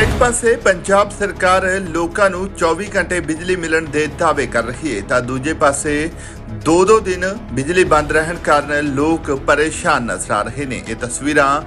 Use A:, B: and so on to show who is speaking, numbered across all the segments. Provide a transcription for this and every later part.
A: ਇੱਕ
B: ਪਾਸੇ ਪੰਜਾਬ ਸਰਕਾਰ ਲੋਕਾਂ ਨੂੰ 24 ਘੰਟੇ ਬਿਜਲੀ ਮਿਲਣ ਦੇ ਦਾਅਵੇ ਕਰ ਰਹੀ ਹੈ, ਤਾਂ ਦੂਜੇ ਪਾਸੇ ਦੋ ਦੋ ਦਿਨ ਬਿਜਲੀ ਬੰਦ ਰਹਿਣ ਕਾਰਨ ਲੋਕ ਪਰੇਸ਼ਾਨ ਨਜ਼ਰ ਆ ਰਹੇ ਨੇ। ਇਹ ਤਸਵੀਰਾਂ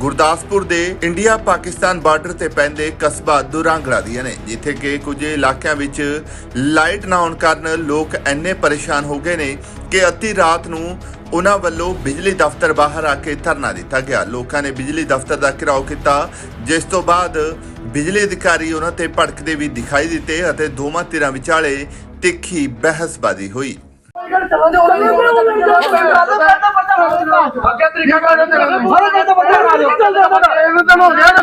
B: ਗੁਰਦਾਸਪੁਰ ਦੇ ਇੰਡੀਆ ਪਾਕਿਸਤਾਨ ਬਾਰਡਰ ਤੇ ਪੈਂਦੇ ਕਸਬਾ ਦੁਰਾਂਗੜਾ ਦੀਆਂ ਨੇ, ਜਿੱਥੇ ਕਿ ਕੁਝ ਇਲਾਕਿਆਂ ਵਿੱਚ ਲਾਈਟ ਨਾ ਆਉਣ ਕਾਰਨ ਲੋਕ ਇੰਨੇ ਪਰੇਸ਼ਾਨ ਹੋ ਗਏ ਨੇ ਕਿ ਅੱਧੀ ਰਾਤ ਨੂੰ ਉਹਨਾਂ ਵੱਲੋਂ ਬਿਜਲੀ ਦਫ਼ਤਰ ਬਾਹਰ ਆ ਕੇ ਧਰਨਾ ਦਿੱਤਾ ਗਿਆ। ਲੋਕਾਂ ਨੇ ਬਿਜਲੀ ਦਫ਼ਤਰ ਦਾ ਘਿਰਾਓ ਕੀਤਾ, ਜਿਸ ਤੋਂ ਬਾਅਦ ਬਿਜਲੀ ਅਧਿਕਾਰੀ ਉਹਨਾਂ ਤੇ ਭੜਕਦੇ ਵੀ ਦਿਖਾਈ ਦਿੱਤੇ ਅਤੇ ਦੋਵਾਂ ਧਿਰਾਂ ਵਿਚਾਲੇ ਤਿੱਖੀ ਬਹਿਸਬਾਜ਼ੀ ਹੋਈ।
A: ਅੱਗੇ ਤਰੀਕਾ ਕਰ ਦੇ ਸਾਰੇ ਕਹਿੰਦੇ ਬੱਚਾ ਕਰਾ ਦਿਓ ਇਹਨੂੰ ਤਾਂ ਹੋ ਗਿਆ ਨਾ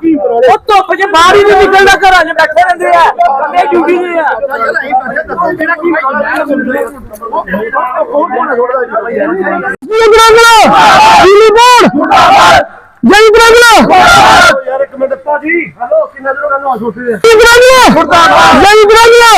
C: ਉਹ ਧੁੱਪ 'ਚ ਬਾਹਰ ਹੀ ਨਹੀਂ ਨਿਕਲਦਾ ਘਰਾਂ 'ਚ ਬੈਠੇ ਰਹਿੰਦੇ ਆ। ਬੰਦੇ ਡਿਊਟੀ 'ਤੇ ਆ। ਜੈ ਬ੍ਰਗਲਾ ਦਿੱਲੀ ਬੋਰਡ ਜੈ ਬ੍ਰਗਲਾ
A: ਯਾਰ ਇੱਕ ਮਿੰਟ ਭਾਜੀ। ਹਲੋ ਕਿੰਨਾ ਦਿਨ ਹੋ ਗਿਆ ਛੋਟੀ ਦੇ
C: ਜੈ ਬ੍ਰਗਲਾ ਜੈ ਬ੍ਰਗਲਾ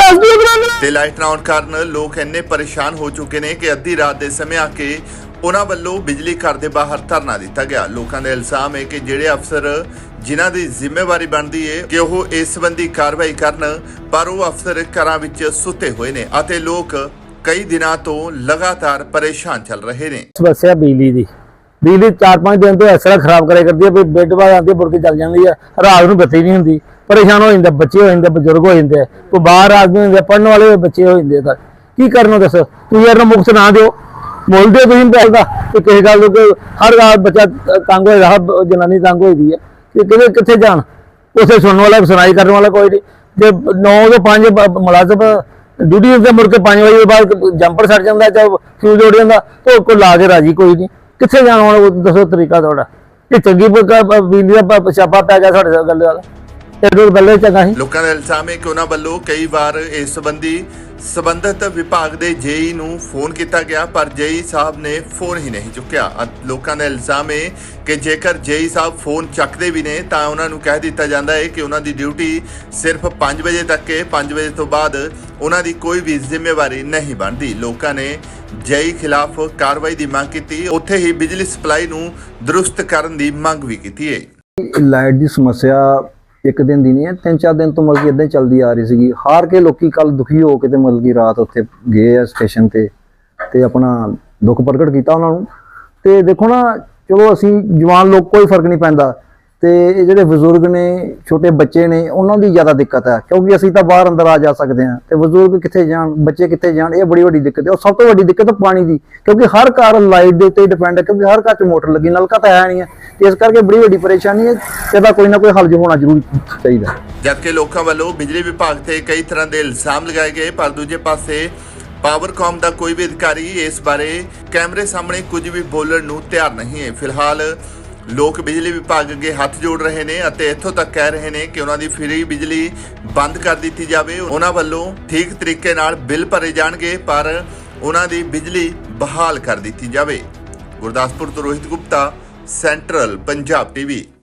C: ਐਸਡੀ ਬ੍ਰਗਲਾ
B: ਤੇ ਲਾਈਟ ਨਾ ਆਉਣ ਕਾਰਨ ਲੋਕ ਇੰਨੇ ਪਰੇਸ਼ਾਨ ਹੋ ਚੁੱਕੇ ਨੇ ਕਿ ਅੱਧੀ ਰਾਤ ਦੇ ਸਮੇਂ ਆ ਕੇ ਉਹਨਾਂ ਵੱਲੋਂ ਬਿਜਲੀ ਘਰ ਦੇ ਬਾਹਰ ਧਰਨਾ ਦਿੱਤਾ ਗਿਆ। ਲੋਕਾਂ ਦਾ ਇਲਜ਼ਾਮ ਹੈ ਕਿ ਜਿਹੜੇ ਅਫਸਰ ਜਿਨ੍ਹਾਂ ਦੀ ਜ਼ਿੰਮੇਵਾਰੀ ਬਣਦੀ ਹੈ ਕਿ ਉਹ ਇਸ ਸੰਬੰਧੀ ਕਾਰਵਾਈ ਕਰਨ, ਪਰ ਉਹ ਅਫਸਰ ਘਰਾਂ ਵਿੱਚ ਸੁੱਤੇ ਹੋਏ ਨੇ ਅਤੇ ਲੋਕ ਕਈ ਦਿਨਾਂ ਤੋਂ ਲਗਾਤਾਰ ਪਰੇਸ਼ਾਨ ਚੱਲ ਰਹੇ ਨੇ।
C: ਸਮੱਸਿਆ ਬਿਜਲੀ ਦੀ। ਬਿਜਲੀ 4-5 ਦਿਨ ਤੋਂ ਇਸ ਤਰ੍ਹਾਂ ਖਰਾਬ ਕਰਿਆ ਕਰਦੀ ਹੈ ਵੀ ਬੈੱਡ ਬਾਹਰ ਆਉਂਦੀ ਹੈ, ਮੁੜ ਕੇ ਚੱਲ ਜਾਂਦੀ ਹੈ। ਰਾਤ ਨੂੰ ਬੱਤੀ ਨਹੀਂ ਹੁੰਦੀ। ਪਰੇਸ਼ਾਨ ਹੋ ਜਾਂਦੇ ਬੱਚੇ ਹੋ ਜਾਂਦੇ ਬਜ਼ੁਰਗ ਹੋ ਜਾਂਦੇ ਕੋਈ ਬਾਹਰ ਆਦਮੀ ਹੁੰਦੇ ਪੜਨ ਵਾਲੇ ਬੱਚੇ ਹੋ ਜਾਂਦੇ ਤਾਂ ਕੀ ਕਰਨਾ ਦੱਸੋ? ਤੁਸੀਂ ਯਾਰ ਮੁਕਤ ਨਾ ਦਿਓ। ਮੁੱਲ ਤੁਸੀਂ ਪੈਸੇ ਦਾ ਤੇ ਕਿਸੇ ਗੱਲ ਨੂੰ ਕੋਈ ਹਰ ਰਾਤ ਬੱਚਾ ਤੰਗ ਹੋਏਗਾ ਹਰ ਜਨਾਨੀ ਤੰਗ ਹੋਈਦੀ ਹੈ। ਕਿ ਕਿਤੇ ਕਿੱਥੇ ਜਾਣ? ਉਸੇ ਸੁਣਨ ਵਾਲਾ, ਸੁਣਾਈ ਕਰਨ ਵਾਲਾ ਕੋਈ ਨਹੀਂ। ਜੇ 9 ਤੋਂ 5 ਮੁਲਾਜ਼ਮ ਡਿਊਟੀ ਤੇ ਮੁੜ ਕੇ 5 ਵਜੇ ਬਾਅਦ ਜੰਪਰ ਛੱਡ ਜਾਂਦਾ ਜਾਂ ਫਿਊਜ਼ ਉੜ ਜਾਂਦਾ, ਤੇ ਕੋਈ ਲਾ ਕੇ ਰਾਜੀ ਕੋਈ ਨਹੀਂ। ਕਿੱਥੇ ਜਾਣ ਹੁਣ? ਦੱਸੋ ਤਰੀਕਾ ਤੁਹਾਡਾ। ਇਹ ਚੰਗੀ ਬ- ਬਿਜਲੀ ਦਾ ਪ- ਪੈ ਗਿਆ ਤੁਹਾਡੇ ਗੱਲ ਵਾਲਾ ਇਹ ਤੋਂ ਪਹਿਲੇ ਚੰਗਾ ਸੀ।
B: ਲੋਕਾਂ ਦਾ ਇਲਜ਼ਾਮ ਹੈ ਕਿ ਉਹਨਾਂ ਵੱਲੋਂ ਕਈ ਵਾਰ ਇਸ ਸੰਬੰਧੀ ਸਬੰਧਤ ਵਿਭਾਗ ਦੇ ਜੇਈ ਨੂੰ ਫੋਨ ਕੀਤਾ ਗਿਆ ਪਰ ਜੇਈ ਸਾਹਿਬ ਨੇ ਫੋਨ ਹੀ ਨਹੀਂ ਚੁੱਕਿਆ। ਅਤੇ ਲੋਕਾਂ ਦਾ ਇਲਜ਼ਾਮ ਹੈ ਕਿ ਜੇਕਰ ਜੇਈ ਸਾਹਿਬ ਫੋਨ ਚੱਕਦੇ ਵੀ ਨੇ ਤਾਂ ਉਹਨਾਂ ਨੂੰ ਕਹਿ ਦਿੱਤਾ ਜਾਂਦਾ ਹੈ ਕਿ ਉਹਨਾਂ ਦੀ ਡਿਊਟੀ ਸਿਰਫ 5 ਵਜੇ ਤੱਕ ਹੈ। 5 ਵਜੇ ਤੋਂ ਬਾਅਦ ਉਹਨਾਂ ਦੀ ਕੋਈ ਵੀ ਜ਼ਿੰਮੇਵਾਰੀ ਨਹੀਂ ਬਣਦੀ। ਲੋਕਾਂ ਨੇ ਜੇਈ ਖਿਲਾਫ ਕਾਰਵਾਈ ਦੀ ਮੰਗ ਕੀਤੀ। ਉੱਥੇ ਹੀ ਬਿਜਲੀ ਸਪਲਾਈ ਨੂੰ ਦਰੁਸਤ ਕਰਨ ਦੀ ਮੰਗ ਵੀ ਕੀਤੀ ਹੈ।
D: ਲਾਈਟ ਦੀ ਸਮੱਸਿਆ ਇੱਕ ਦਿਨ ਦੀ ਨਹੀਂ ਹੈ, ਤਿੰਨ ਚਾਰ ਦਿਨ ਤੋਂ ਮਤਲਬ ਕਿ ਇਦਾਂ ਹੀ ਚੱਲਦੀ ਆ ਰਹੀ ਸੀਗੀ। ਹਾਰ ਕੇ ਲੋਕੀ ਕੱਲ ਦੁਖੀ ਹੋ ਕੇ ਤੇ ਮਤਲਬ ਕਿ ਰਾਤ ਉੱਥੇ ਗਏ ਆ ਸਟੇਸ਼ਨ ਤੇ ਤੇ ਆਪਣਾ ਦੁੱਖ ਪ੍ਰਗਟ ਕੀਤਾ ਉਹਨਾਂ ਨੂੰ। ਤੇ ਦੇਖੋ ਨਾ, ਚਲੋ ਅਸੀਂ ਜਵਾਨ ਲੋਕ ਕੋਈ ਫ਼ਰਕ ਨਹੀਂ ਪੈਂਦਾ। ਤੇ ਇਹ ਜਿਹੜੇ ਬਜ਼ੁਰਗ ਨੇ, ਛੋਟੇ ਬੱਚੇ ਨੇ, ਉਹਨਾਂ ਦੀ ਜ਼ਿਆਦਾ ਦਿੱਕਤ ਹੈ, ਕਿਉਂਕਿ ਅਸੀਂ ਤਾਂ ਬਾਹਰ ਅੰਦਰ ਆ ਜਾ ਸਕਦੇ ਹਾਂ। ਤੇ ਬਜ਼ੁਰਗ ਕਿੱਥੇ ਜਾਣ, ਬੱਚੇ ਕਿੱਥੇ ਜਾਣ, ਇਹ ਬੜੀ ਵੱਡੀ ਦਿੱਕਤ ਹੈ। ਔਰ ਸਭ ਤੋਂ ਵੱਡੀ ਦਿੱਕਤ ਪਾਣੀ ਦੀ, ਕਿਉਂਕਿ ਹਰ ਘਰ ਲਾਈਟ ਦੇ ਉੱਤੇ ਡਿਪੈਂਡ ਹੈ, ਕਿਉਂਕਿ ਹਰ ਘਰ 'ਚ ਮੋਟਰ ਲੱਗੀ, ਨਲਕਾ ਤਾਂ ਹੈ ਨਹੀਂ ਹੈ। ਇਸ ਕਰਕੇ ਬੜੀ ਵੱਡੀ ਪਰੇਸ਼ਾਨੀ ਹੈ ਇਹਦਾ ਕੋਈ ਨਾ ਕੋਈ ਹੱਲ ਹੋਣਾ ਜ਼ਰੂਰ ਚਾਹੀਦਾ।
B: ਜਦਕਿ ਲੋਕਾਂ ਵੱਲੋਂ ਬਿਜਲੀ ਵਿਭਾਗ ਤੇ ਕਈ ਤਰ੍ਹਾਂ ਦੇ ਇਲਜ਼ਾਮ ਲਗਾਏ ਗਏ, ਪਰ ਦੂਜੇ ਪਾਸੇ ਪਾਵਰਕਾਮ ਦਾ ਕੋਈ ਵੀ ਅਧਿਕਾਰੀ ਇਸ ਬਾਰੇ ਕੈਮਰੇ ਸਾਹਮਣੇ ਕੁਝ ਵੀ ਬੋਲਣ ਨੂੰ ਤਿਆਰ ਨਹੀਂ ਹੈ। ਫਿਲਹਾਲ ਲੋਕ ਬਿਜਲੀ ਵਿਭਾਗ ਅੱਗੇ ਹੱਥ ਜੋੜ ਰਹੇ ਨੇ ਅਤੇ ਇੱਥੋਂ ਤੱਕ ਕਹਿ ਰਹੇ ਨੇ ਕਿ ਉਹਨਾਂ ਦੀ ਫ੍ਰੀ ਬਿਜਲੀ ਬੰਦ ਕਰ ਦਿੱਤੀ ਜਾਵੇ। ਉਹਨਾਂ ਵੱਲੋਂ ਠੀਕ ਤਰੀਕੇ ਨਾਲ ਬਿੱਲ ਭਰੇ ਜਾਣਗੇ, ਪਰ ਉਹਨਾਂ ਦੀ ਬਿਜਲੀ ਬਹਾਲ ਕਰ ਦਿੱਤੀ ਜਾਵੇ। ਗੁਰਦਾਸਪੁਰ ਤੋਂ ਰੋਹਿਤ ਗੁਪਤਾ ਸੈਂਟਰਲ ਪੰਜਾਬ ਟੀਵੀ